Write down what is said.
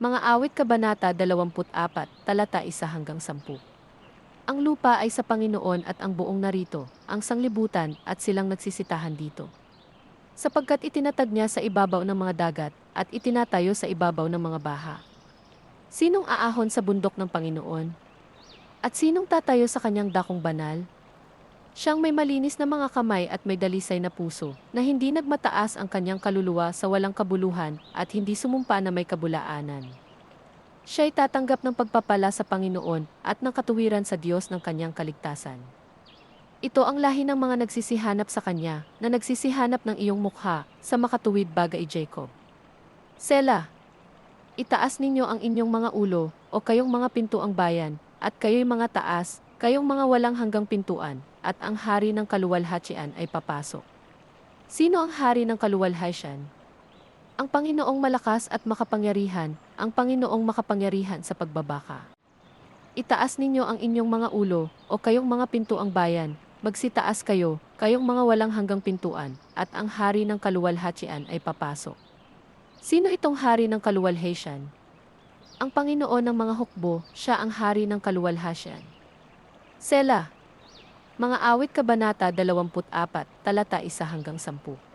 Mga awit kabanata 24, talata 1 hanggang 10. Ang lupa ay sa Panginoon at ang buong narito, ang sanglibutan at silang nagsisitahan dito. Sapagkat itinatag niya sa ibabaw ng mga dagat at itinatayo sa ibabaw ng mga baha. Sinong aahon sa bundok ng Panginoon? At sinong tatayo sa kanyang dakong banal? Siyang may malinis na mga kamay at may dalisay na puso, na hindi nagmataas ang kanyang kaluluwa sa walang kabuluhan at hindi sumumpa na may kabulaanan. Siya'y tatanggap ng pagpapala sa Panginoon at ng katuwiran sa Diyos ng kanyang kaligtasan. Ito ang lahi ng mga nagsisihanap sa kanya, na nagsisihanap ng iyong mukha sa makatuwid bagay Jacob. Sela, itaas ninyo ang inyong mga ulo, o kayong mga pintuang bayan, at kayo'y mga taas, kayong mga walang hanggang pintuan, at ang hari ng kaluwalhatian ay papasok. Sino ang hari ng kaluwalhatian? Ang Panginoong malakas at makapangyarihan, ang Panginoong makapangyarihan sa pagbabaka. Itaas ninyo ang inyong mga ulo, o kayong mga pintuang bayan, magsitaas kayo, kayong mga walang hanggang pintuan, at ang hari ng kaluwalhatian ay papasok. Sino itong hari ng kaluwalhatian? Ang Panginoon ng mga hukbo, siya ang hari ng kaluwalhatian. Sela, mga awit kabanata 24, talata 1 hanggang 10.